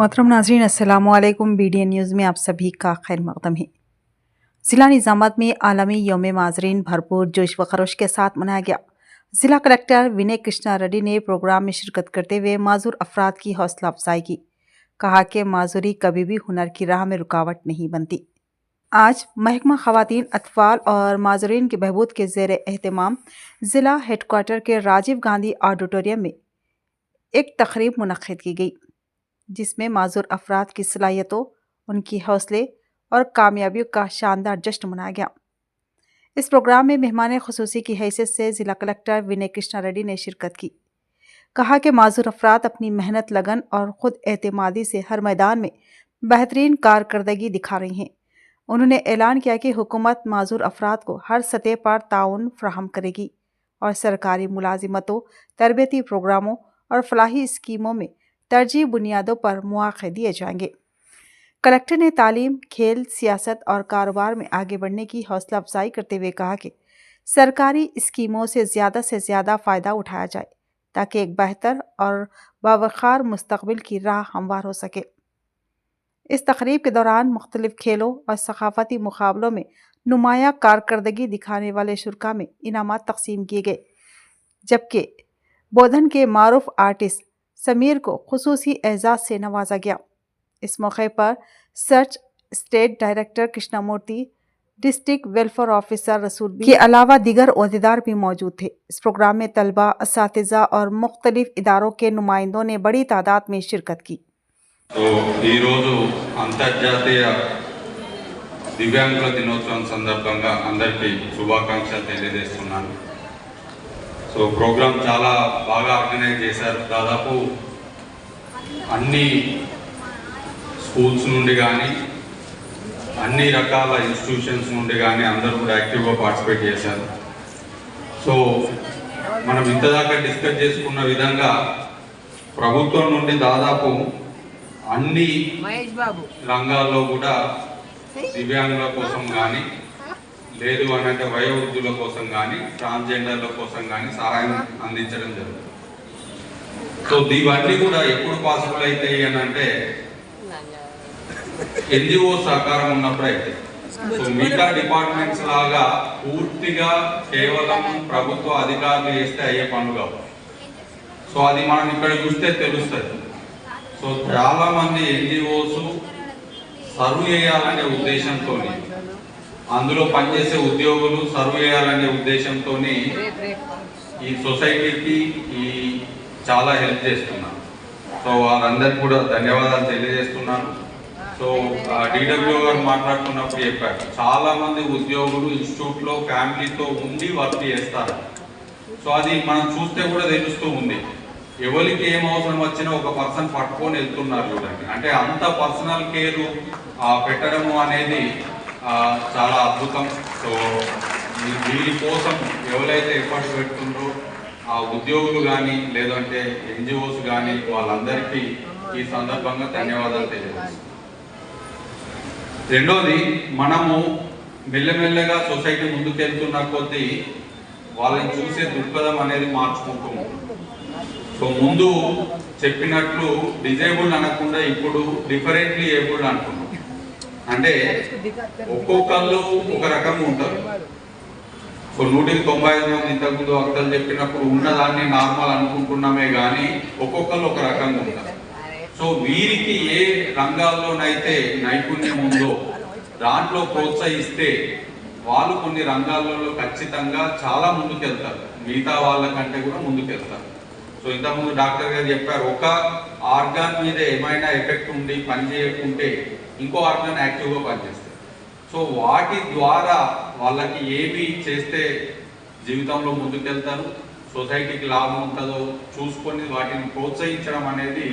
محترم ناظرین، السلام علیکم۔ بی ڈی این نیوز میں آپ سبھی کا خیر مقدم ہے۔ ضلع نظامات میں عالمی یوم معذرین بھرپور جوش و خروش کے ساتھ منایا گیا۔ ضلع کلیکٹر ونئے کرشنا ریڈی نے پروگرام میں شرکت کرتے ہوئے معذور افراد کی حوصلہ افزائی کی۔ کہا کہ معذوری کبھی بھی ہنر کی راہ میں رکاوٹ نہیں بنتی۔ آج محکمہ خواتین، اطفال اور معذورین کی بہبود کے زیر اہتمام ضلع ہیڈ کوارٹر کے راجیو گاندھی آڈیٹوریم میں ایک تقریب منعقد کی گئی۔ جس میں معذور افراد کی صلاحیتوں، ان کی حوصلے اور کامیابیوں کا شاندار جشن منایا گیا۔ اس پروگرام میں مہمان خصوصی کی حیثیت سے ضلع کلکٹر ونے کرشنا ریڈی نے شرکت کی۔ کہا کہ معذور افراد اپنی محنت، لگن اور خود اعتمادی سے ہر میدان میں بہترین کارکردگی دکھا رہی ہیں۔ انہوں نے اعلان کیا کہ حکومت معذور افراد کو ہر سطح پر تعاون فراہم کرے گی اور سرکاری ملازمتوں، تربیتی پروگراموں اور فلاحی اسکیموں میں ترجیح بنیادوں پر مواقع دیے جائیں گے۔ کلیکٹر نے تعلیم، کھیل، سیاست اور کاروبار میں آگے بڑھنے کی حوصلہ افزائی کرتے ہوئے کہا کہ سرکاری اسکیموں سے زیادہ سے زیادہ فائدہ اٹھایا جائے تاکہ ایک بہتر اور باوقار مستقبل کی راہ ہموار ہو سکے۔ اس تقریب کے دوران مختلف کھیلوں اور ثقافتی مقابلوں میں نمایاں کارکردگی دکھانے والے شرکا میں انعامات تقسیم کیے گئے، جبکہ بودھن کے معروف آرٹسٹ سمیر کو خصوصی اعزاز سے نوازا گیا۔ اس موقع پر سرچ اسٹیٹ ڈائریکٹر کرشنا مورتی ڈسٹرکٹ ویلفیئر آفیسر رسول کے علاوہ دیگر عہدیدار بھی موجود تھے۔ اس پروگرام میں طلبہ اساتذہ اور مختلف اداروں کے نمائندوں نے بڑی تعداد میں شرکت کی۔ تو ఈరోజు అంతర్జాతీయ దివ్యాంగుల దినోత్సవం సందర్భంగా అందరికీ శుభాకాంక్షలు తెలియజేస్తున్నాను సో ప్రోగ్రాం చాలా బాగా ఆర్గనైజ్ చేశారు. దాదాపు అన్ని స్కూల్స్ నుండి కానీ అన్ని రకాల ఇన్స్టిట్యూషన్స్ నుండి కానీ అందరూ కూడా యాక్టివ్గా పార్టిసిపేట్ చేశారు. సో మనం ఇంతదాకా డిస్కస్ చేసుకున్న విధంగా ప్రభుత్వం నుండి దాదాపు అన్ని మహేష్ బాబు. రంగాల్లో కూడా దివ్యాంగుల కోసం కానీ లేదు అని అంటే వయోవృద్ధుల కోసం కానీ ట్రాన్స్జెండర్ల కోసం కానీ సహాయం అందించడం జరుగుతుంది. సో ఇవన్నీ కూడా ఎప్పుడు పాసిబుల్ అవుతాయి అని అంటే ఎన్జిఓ సహకారం ఉన్నప్పుడు అయితే సో మిగతా డిపార్ట్మెంట్స్ లాగా పూర్తిగా కేవలం ప్రభుత్వ అధికారులు చేస్తే అయ్యే పనులు కావు. సో అది మనం ఇక్కడ చూస్తే తెలుస్తుంది. సో చాలా మంది ఎన్జిఓస్ సర్వ్ చేయాలనే ఉద్దేశంతో అందులో పనిచేసే ఉద్యోగులు సర్వ్ చేయాలనే ఉద్దేశంతో ఈ సొసైటీకి ఈ చాలా హెల్ప్ చేస్తున్నారు. సో వాళ్ళందరికీ కూడా ధన్యవాదాలు తెలియజేస్తున్నాను. సో డిడబ్ల్యూ గారు మాట్లాడుతున్నప్పుడు చెప్పారు. చాలా మంది ఉద్యోగులు ఇన్స్టిట్యూట్లో ఫ్యామిలీతో ఉండి వర్క్ చేస్తారు. సో అది మనం చూస్తే కూడా తెలుస్తూ ఉంది. ఎవరికి ఏం అవసరం వచ్చినా ఒక పర్సన్ పట్టుకొని వెళ్తున్నారు చూడండి. అంటే అంత పర్సనల్ కేర్ పెట్టడము అనేది చాలా అద్భుతం. సో ఈ- కోసం ఎవరైతే ఎఫర్ట్స్ పెడుతుండ్రో ఆ ఉద్యోగులు కానీ లేదంటే ఎన్జిఓస్ కానీ వాళ్ళందరికీ ఈ సందర్భంగా ధన్యవాదాలు తెలియజేస్తాం రెండోది మనము మెల్లమెల్లగా సొసైటీ ముందుకెళ్తున్న కొద్దీ వాళ్ళని చూసే దృక్పథం అనేది మార్చుకుంటాము సో ముందు చెప్పినట్లు డిజేబుల్డ్ అనకుండా ఇప్పుడు డిఫరెంట్లీ ఏబుల్డ్ అంటున్నాం అంటే ఒక్కొక్కళ్ళు ఒక రకంగా ఉంటారు. సో నూటికి తొంభై ఐదు మంది ఇంతకుముందు అర్థం చెప్పినప్పుడు ఉన్నదాన్ని నార్మల్ అనుకుంటున్నామే కానీ ఒక్కొక్కళ్ళు ఒక రకంగా ఉంటారు. సో వీరికి ఏ రంగాల్లోనైతే నైపుణ్యం ఉందో దాంట్లో ప్రోత్సహిస్తే వాళ్ళు కొన్ని రంగాలలో ఖచ్చితంగా చాలా ముందుకెళ్తారు. మిగతా వాళ్ళకంటే కూడా ముందుకెళ్తారు. సో ఇంతకుముందు డాక్టర్ గారు చెప్పారు ఒక ఆర్గాన్ మీద ఏమైనా ఎఫెక్ట్ ఉండి పని చేయకుంటే ఇంకో ఆర్గాన్ యాక్టివ్గా పనిచేస్తాయి సో వాటి ద్వారా వాళ్ళకి ఏమి చేస్తే జీవితంలో ముందుకెళ్తారు సొసైటీకి లాభం ఉంటుందో చూసుకొని వాటిని ప్రోత్సహించడం అనేది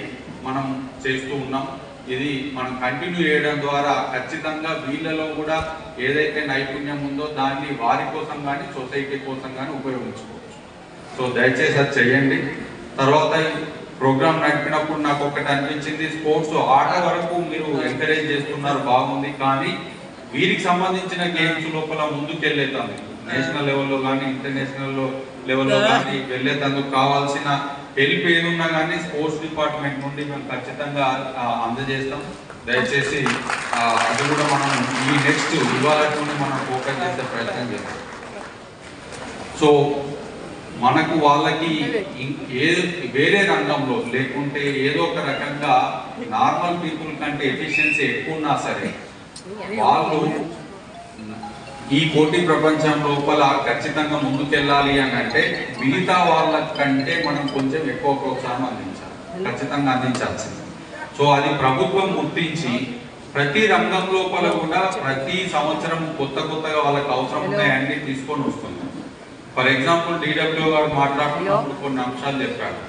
మనం చేస్తూ ఉన్నాం. ఇది మనం కంటిన్యూ చేయడం ద్వారా ఖచ్చితంగా వీళ్ళలో కూడా ఏదైతే నైపుణ్యం ఉందో దాన్ని వారి కోసం కానీ సొసైటీ కోసం కానీ ఉపయోగించుకోవచ్చు. సో దయచేసి అది చేయండి. తర్వాత ప్రోగ్రామ్ నడిపినప్పుడు నాకు ఒకటి అనిపించింది స్పోర్ట్స్ ఆట వరకు మీరు ఎంకరేజ్ చేస్తున్నారు బాగుంది. కానీ వీరికి సంబంధించిన గేమ్స్ లోపల ముందుకు వెళ్ళేతాను నేషనల్ లెవెల్లో కానీ ఇంటర్నేషనల్ లెవెల్లో కానీ వెళ్ళేటందుకు కావాల్సిన హెల్ప్ ఏదున్నా కానీ స్పోర్ట్స్ డిపార్ట్మెంట్ నుండి మేము ఖచ్చితంగా అందజేస్తాం. దయచేసి అది కూడా మనం ఈ నెక్స్ట్ ఇవాళ మనం ఫోకస్ చేసే ప్రయత్నం చేస్తాం సో మనకు వాళ్ళకి ఏ వేరే రంగంలో లేకుంటే ఏదో ఒక రకంగా నార్మల్ పీపుల్ కంటే ఎఫిషియన్సీ ఎక్కువ ఉన్నా సరే వాళ్ళు ఈ పోటీ ప్రపంచం లోపల ఖచ్చితంగా ముందుకెళ్ళాలి అని అంటే మిగతా వాళ్ళ కంటే మనం కొంచెం ఎక్కువ ప్రోత్సాహం అందించాలి. ఖచ్చితంగా అందించాల్సింది. సో అది ప్రభుత్వం గుర్తించి ప్రతి రంగం లోపల కూడా ప్రతి సంవత్సరం కొత్త కొత్తగా వాళ్ళకి అవసరం ఉన్నాయన్నీ తీసుకొని వస్తుంది. ఫర్ ఎగ్జాంపుల్ డిడబ్ల్యూ గారు మాట్లాడుతున్నప్పుడు కొన్ని అంశాలు చెప్పారు.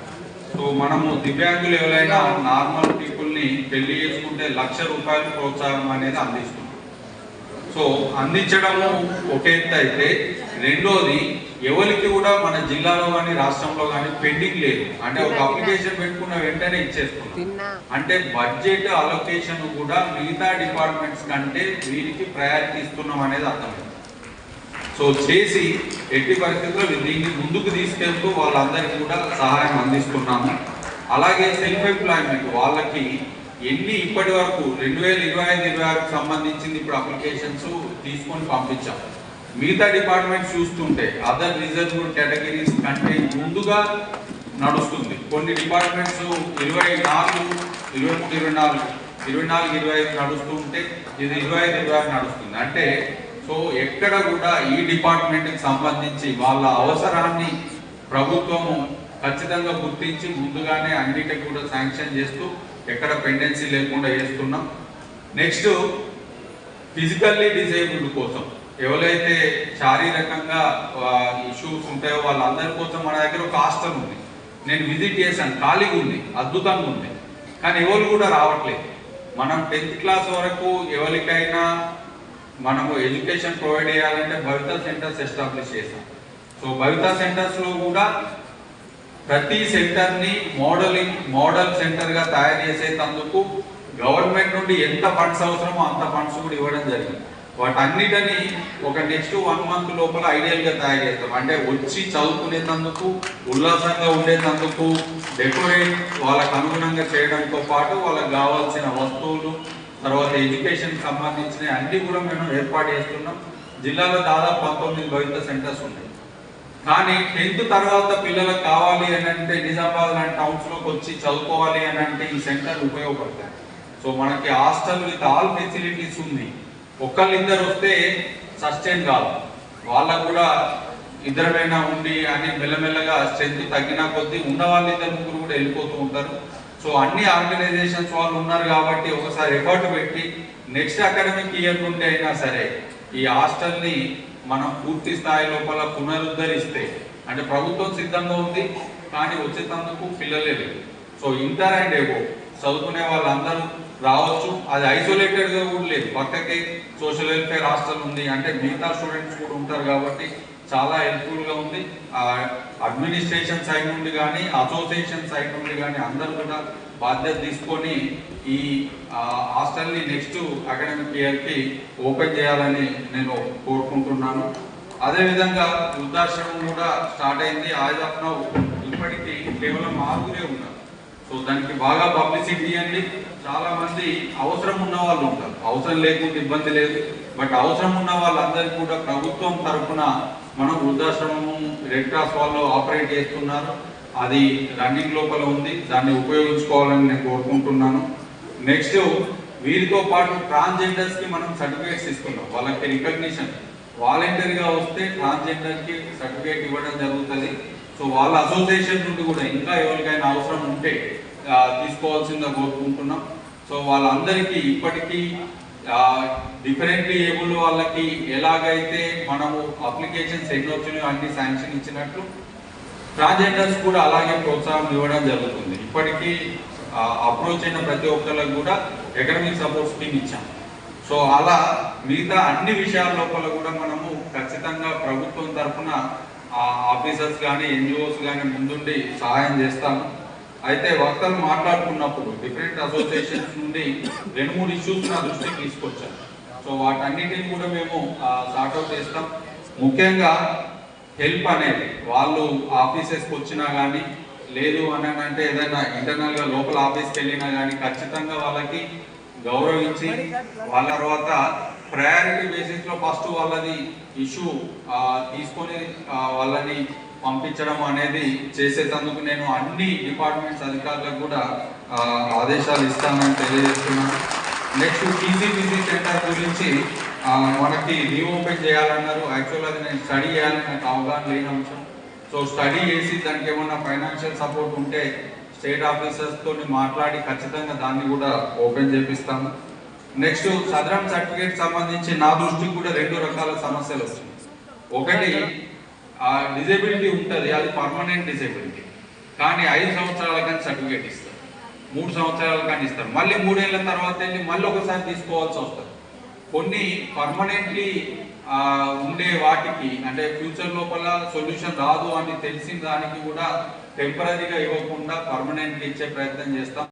సో మనము దివ్యాంగులు ఎవరైనా నార్మల్ పీపుల్ని పెళ్ళి చేసుకుంటే లక్ష రూపాయలు ప్రోత్సాహం అనేది అందిస్తుంది. సో అందించడము ఒక ఎత్తు అయితే రెండోది ఎవరికి కూడా మన జిల్లాలో కానీ రాష్ట్రంలో కానీ పెండింగ్ లేదు. అంటే ఒక అప్లికేషన్ పెట్టుకున్న వెంటనే ఇచ్చేస్తున్నాం అంటే బడ్జెట్ అలొకేషన్ కూడా మిగతా డిపార్ట్మెంట్స్ కంటే వీరికి ప్రయారిటీ ఇస్తున్నాం అనేది అర్థమైంది. సో చేసి ఎట్టి పరిస్థితుల్లో దీన్ని ముందుకు తీసుకెళ్తూ వాళ్ళందరికీ కూడా సహాయం అందిస్తున్నాము. అలాగే సెల్ఫ్ ఎంప్లాయ్మెంట్ వాళ్ళకి ఎన్ని ఇప్పటి వరకు రెండు వేల ఇరవై ఐదు ఇరవై ఆరుకు సంబంధించింది ఇప్పుడు అప్లికేషన్స్ తీసుకొని పంపించాం. మిగతా డిపార్ట్మెంట్స్ చూస్తుంటే అదర్ రిజర్వ్ కేటగిరీస్ కంటే ముందుగా నడుస్తుంది. కొన్ని డిపార్ట్మెంట్స్ ఇరవై నాలుగు ఇరవై మూడు ఇరవై నాలుగు ఇరవై నాలుగు ఇరవై ఐదు నడుస్తూ ఉంటే ఇది ఇరవై ఐదు ఇరవై ఆరు నడుస్తుంది. అంటే సో ఎక్కడ కూడా ఈ డిపార్ట్మెంట్కి సంబంధించి వాళ్ళ అవసరాన్ని ప్రభుత్వము ఖచ్చితంగా గుర్తించి ముందుగానే అన్నిటికి కూడా శాంక్షన్ చేస్తూ ఎక్కడ పెండెన్సీ లేకుండా చేస్తున్నాం. నెక్స్ట్ ఫిజికల్లీ డిజేబుల్డ్ కోసం ఎవరైతే శారీరకంగా ఇష్యూస్ ఉంటాయో వాళ్ళందరి కోసం మన దగ్గర ఒక హాస్టల్ ఉంది. నేను విజిట్ చేశాను ఖాళీగా ఉంది అద్భుతంగా ఉంది. కానీ ఎవరు కూడా రావట్లేదు. మనం టెన్త్ క్లాస్ వరకు ఎవరికైనా మనము ఎడ్యుకేషన్ ప్రొవైడ్ చేయాలంటే భవిత సెంటర్స్ ఎస్టాబ్లిష్ చేశాం సో భవిత సెంటర్స్లో కూడా ప్రతి సెంటర్ని మోడలింగ్ మోడల్ సెంటర్గా తయారు చేసేటందుకు గవర్నమెంట్ నుండి ఎంత ఫండ్స్ అవసరమో అంత ఫండ్స్ కూడా ఇవ్వడం జరిగింది. వాటన్నిటిని ఒక నెక్స్ట్ వన్ మంత్ లోపల ఐడియల్గా తయారు చేస్తాం. అంటే వచ్చి చదువుకునేటందుకు ఉల్లాసంగా ఉండేటందుకు డెకరేట్ వాళ్ళకు అనుగుణంగా చేయడంతో పాటు వాళ్ళకి కావాల్సిన వస్తువులు తర్వాత ఎడ్యుకేషన్ సంబంధించిన అన్ని కూడా మేము ఏర్పాటు చేస్తున్నాం. జిల్లాలో దాదాపు పంతొమ్మిది భవిత సెంటర్స్ ఉన్నాయి. కానీ టెన్త్ తర్వాత పిల్లలకు కావాలి అని అంటే నిజామాబాద్ లాంటి టౌన్స్లోకి వచ్చి చదువుకోవాలి అని అంటే ఈ సెంటర్ ఉపయోగపడతాయి. సో మనకి హాస్టల్ విత్ ఆల్ ఫెసిలిటీస్ ఉంది. ఒకళ్ళు ఇద్దరు వస్తే సస్టైన్ కాదు. వాళ్ళకు కూడా ఇద్దరమైనా ఉండి అని మెల్లమెల్లగా స్ట్రెంత్ తగ్గిన కొద్దీ ఉన్న వాళ్ళు ఇద్దరు ముగ్గురు కూడా వెళ్ళిపోతూ ఉంటారు. సో అన్ని ఆర్గనైజేషన్స్ వాళ్ళు ఉన్నారు కాబట్టి ఒకసారి ఎఫర్ట్ పెట్టి నెక్స్ట్ అకాడమిక్ ఇయర్ నుండి అయినా సరే ఈ హాస్టల్ని మనం పూర్తి స్థాయి లోపల పునరుద్ధరిస్తే అంటే ప్రభుత్వం సిద్ధంగా ఉంది కానీ వచ్చేటందుకు పిల్లలే లేదు సో ఇంటర్ అండ్ ఏవో చదువుకునే వాళ్ళందరూ రావచ్చు. అది ఐసోలేటెడ్గా కూడా లేదు. పక్కకి సోషల్ వెల్ఫేర్ హాస్టల్ ఉంది. అంటే మిగతా స్టూడెంట్స్ కూడా ఉంటారు కాబట్టి చాలా హెల్ప్ఫుల్గా ఉంది. అడ్మినిస్ట్రేషన్ సైడ్ నుండి కానీ అసోసియేషన్ సైడ్ నుండి కానీ అందరూ కూడా బాధ్యత తీసుకొని ఈ హాస్టల్ని నెక్స్ట్ అకాడమిక్ ఇయర్కి ఓపెన్ చేయాలని నేను కోరుకుంటున్నాను. అదేవిధంగా వృద్ధాశ్రమం కూడా స్టార్ట్ అయింది. ఆజ్ ఆఫ్ నౌ ఇప్పటికీ కేవలం ఆరుగురే ఉన్నారు. సో దానికి బాగా పబ్లిసిటీ ఇవ్వండి. చాలా మంది అవసరం ఉన్న వాళ్ళు ఉంటారు. అవసరం లేకుండా ఇబ్బంది లేదు. బట్ అవసరం ఉన్న వాళ్ళందరికీ కూడా ప్రభుత్వం తరఫున మనం వృద్ధాశ్రమము రెడ్ క్రాస్ వాళ్ళు ఆపరేట్ చేస్తున్నారు. అది రన్నింగ్ లోపల ఉంది. దాన్ని ఉపయోగించుకోవాలని నేను కోరుకుంటున్నాను. నెక్స్ట్ వీరితో పాటు ట్రాన్స్జెండర్స్కి మనం సర్టిఫికేట్స్ ఇస్తున్నాం వాళ్ళకి రికగ్నిషన్ వాలంటీర్గా వస్తే ట్రాన్స్జెండర్కి సర్టిఫికేట్ ఇవ్వడం జరుగుతుంది. సో వాళ్ళ అసోసియేషన్ నుండి కూడా ఇంకా ఎవరికైనా అవసరం ఉంటే తీసుకోవాల్సిందా తీసుకోవాల్సిందిగా కోరుకుంటున్నాం. సో వాళ్ళందరికీ ఇప్పటికీ డిఫరెంట్లీ ఏబుల్ వాళ్ళకి ఎలాగైతే మనము అప్లికేషన్స్ ఎన్ని వచ్చినాయో అన్ని శాంక్షన్ ఇచ్చినట్లు ట్రాన్స్జెండర్స్ కూడా అలాగే ప్రోత్సాహం ఇవ్వడం జరుగుతుంది. ఇప్పటికీ అప్రోచ్ అయిన ప్రతి ఒక్కరికి కూడా ఎకనమిక్ సపోర్ట్ స్కీమ్ ఇచ్చాం. సో అలా మిగతా అన్ని విషయాల లోపల కూడా మనము ఖచ్చితంగా ప్రభుత్వం తరఫున ఆఫీసర్స్ కానీ ఎన్జిఓస్ కానీ ముందుండి సహాయం చేస్తాము. అయితే వక్తలు మాట్లాడుకున్నప్పుడు డిఫరెంట్ అసోసియేషన్స్ నుండి రెండు మూడు ఇష్యూస్ నా దృష్టికి తీసుకొచ్చాను సో వాటన్నిటిని కూడా మేము సార్ట్అవుట్ చేస్తాం. ముఖ్యంగా హెల్ప్ అనేది వాళ్ళు ఆఫీసెస్కి వచ్చినా కానీ లేదు అని అంటే ఏదైనా ఇంటర్నల్గా లోపల ఆఫీస్కి వెళ్ళినా కానీ ఖచ్చితంగా వాళ్ళకి గౌరవించి వాళ్ళ తర్వాత ప్రయారిటీ బేసిస్లో ఫస్ట్ వాళ్ళది ఇష్యూ తీసుకొని వాళ్ళని పంపించడం అనేది చేసేటందుకు నేను అన్ని డిపార్ట్మెంట్స్ అధికారులకు కూడా ఆదేశాలు ఇస్తానని తెలియజేస్తున్నాను నెక్స్ట్ టీసీపీసీ సెంటర్ గురించి మనకి రీఓపెన్ చేయాలన్నారు. యాక్చువల్ అది నేను స్టడీ చేయాలని నాకు అవగాహన లేని అంశం. సో స్టడీ చేసి దానికి ఏమన్నా ఫైనాన్షియల్ సపోర్ట్ ఉంటే స్టేట్ ఆఫీసర్స్తో తోని మాట్లాడి ఖచ్చితంగా దాన్ని కూడా ఓపెన్ చేపిస్తాము నెక్స్ట్ సదరన్ సర్టిఫికేట్ సంబంధించి నా దృష్టికి కూడా రెండు రకాల సమస్యలు వచ్చాయి ఒకటి ఆ డిజేబిలిటీ ఉంటుంది అది పర్మనెంట్ డిజేబిలిటీ. కానీ ఐదు సంవత్సరాల కానీ సర్టిఫికేట్ ఇస్తారు. మూడు సంవత్సరాల కానీ ఇస్తారు. మళ్ళీ మూడేళ్ళ తర్వాత వెళ్ళి మళ్ళీ ఒకసారి తీసుకోవాల్సి వస్తుంది. కొన్ని పర్మనెంట్లీ ఉండే వాటికి అంటే ఫ్యూచర్ లోపల సొల్యూషన్ రాదు అని తెలిసిన దానికి కూడా టెంపరీగా ఇవ్వకుండా పర్మనెంట్లీ ఇచ్చే ప్రయత్నం చేస్తాం.